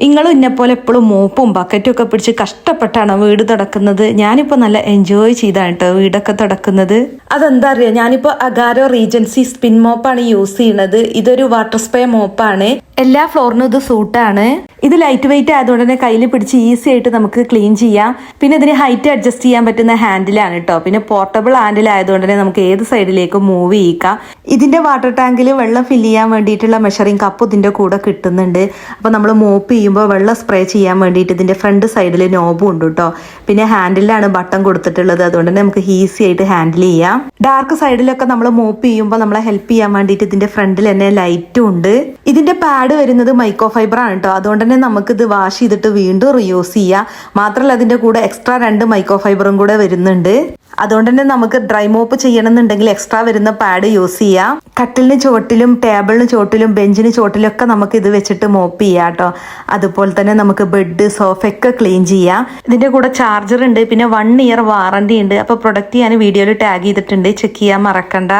നിങ്ങളും ഇന്നെപ്പോലെ എപ്പോഴും മോപ്പും ബക്കറ്റും ഒക്കെ പിടിച്ച് കഷ്ടപ്പെട്ടാണ് വീട് തുടക്കുന്നത്. ഞാനിപ്പോൾ നല്ല എൻജോയ് ചെയ്താണ് കേട്ടോ വീടൊക്കെ തുടക്കുന്നത്. അതെന്താ അറിയാം? ഞാനിപ്പോൾ അഗാരോ റീജൻസി സ്പിൻ മോപ്പാണ് യൂസ് ചെയ്യുന്നത് ഇതൊരു വാട്ടർ സ്പ്രേ മോപ്പാണ് എല്ലാ ഫ്ലോറിനും ഇത് സൂട്ടാണ് ഇത് ലൈറ്റ് വെയിറ്റ് ആയതുകൊണ്ട് തന്നെ കയ്യിൽ പിടിച്ച് ഈസി ആയിട്ട് നമുക്ക് ക്ലീൻ ചെയ്യാം. പിന്നെ ഇതിന് ഹൈറ്റ് അഡ്ജസ്റ്റ് ചെയ്യാൻ പറ്റുന്ന ഹാൻഡിലാണ് കേട്ടോ പിന്നെ പോർട്ടബിൾ ഹാൻഡിൽ ആയതുകൊണ്ട് തന്നെ നമുക്ക് ഏത് സൈഡിലേക്കും മൂവ് ചെയ്യിക്കാം. ഇതിന്റെ വാട്ടർ ടാങ്കിൽ വെള്ളം ഫില്ല് ചെയ്യാൻ വേണ്ടിയിട്ടുള്ള മെഷറിംഗ് കപ്പ് ഇതിന്റെ കൂടെ കിട്ടുന്നുണ്ട്. അപ്പോൾ നമ്മൾ മോപ്പ് ചെയ്യുമ്പോൾ വെള്ളം സ്പ്രേ ചെയ്യാൻ വേണ്ടിയിട്ട് ഇതിന്റെ ഫ്രണ്ട് സൈഡിൽ നോബും ഉണ്ട് കേട്ടോ പിന്നെ ഹാൻഡിലാണ് ബട്ടൺ കൊടുത്തിട്ടുള്ളത്. അതുകൊണ്ട് തന്നെ നമുക്ക് ഈസി ആയിട്ട് ഹാൻഡിൽ ചെയ്യാം. ഡാർക്ക് സൈഡിലൊക്കെ നമ്മൾ മോപ്പ് ചെയ്യുമ്പോൾ നമ്മളെ ഹെൽപ്പ് ചെയ്യാൻ വേണ്ടിയിട്ട് ഇതിന്റെ ഫ്രണ്ടിൽ തന്നെ ലൈറ്റും ഉണ്ട്. ഇതിന്റെ പാഡ് വരുന്നത് മൈക്രോ ഫൈബർ ആണ് കേട്ടോ അതുകൊണ്ട് തന്നെ നമുക്ക് ഇത് വാഷ് ചെയ്തിട്ട് വീണ്ടും റിയൂസ് ചെയ്യാം. മാത്രമല്ല അതിന്റെ കൂടെ എക്സ്ട്രാ രണ്ട് മൈക്രോ ഫൈബറും കൂടെ വരുന്നുണ്ട്. അതുകൊണ്ട് തന്നെ നമുക്ക് ഡ്രൈ മോപ്പ് ചെയ്യണമെന്നുണ്ടെങ്കിൽ എക്സ്ട്രാ വരുന്ന പാഡ് യൂസ് ചെയ്യാം. കട്ടിലിന് ചുവട്ടിലും ടേബിളിന് ചുവട്ടിലും ബെഞ്ചിന് ചുവട്ടിലും ഒക്കെ നമുക്ക് ഇത് വെച്ചിട്ട് മോപ്പ് ചെയ്യാം കേട്ടോ അതുപോലെ തന്നെ നമുക്ക് ബെഡ് സോഫയൊക്കെ ക്ലീൻ ചെയ്യാം. ഇതിന്റെ കൂടെ ചാർജർ ഉണ്ട്. പിന്നെ വൺ ഇയർ വാറണ്ടി ഉണ്ട്. അപ്പോൾ പ്രൊഡക്റ്റ് ഞാൻ വീഡിയോയിൽ ടാഗ് ചെയ്തിട്ടുണ്ട്. ചെക്ക് ചെയ്യാൻ മറക്കണ്ട.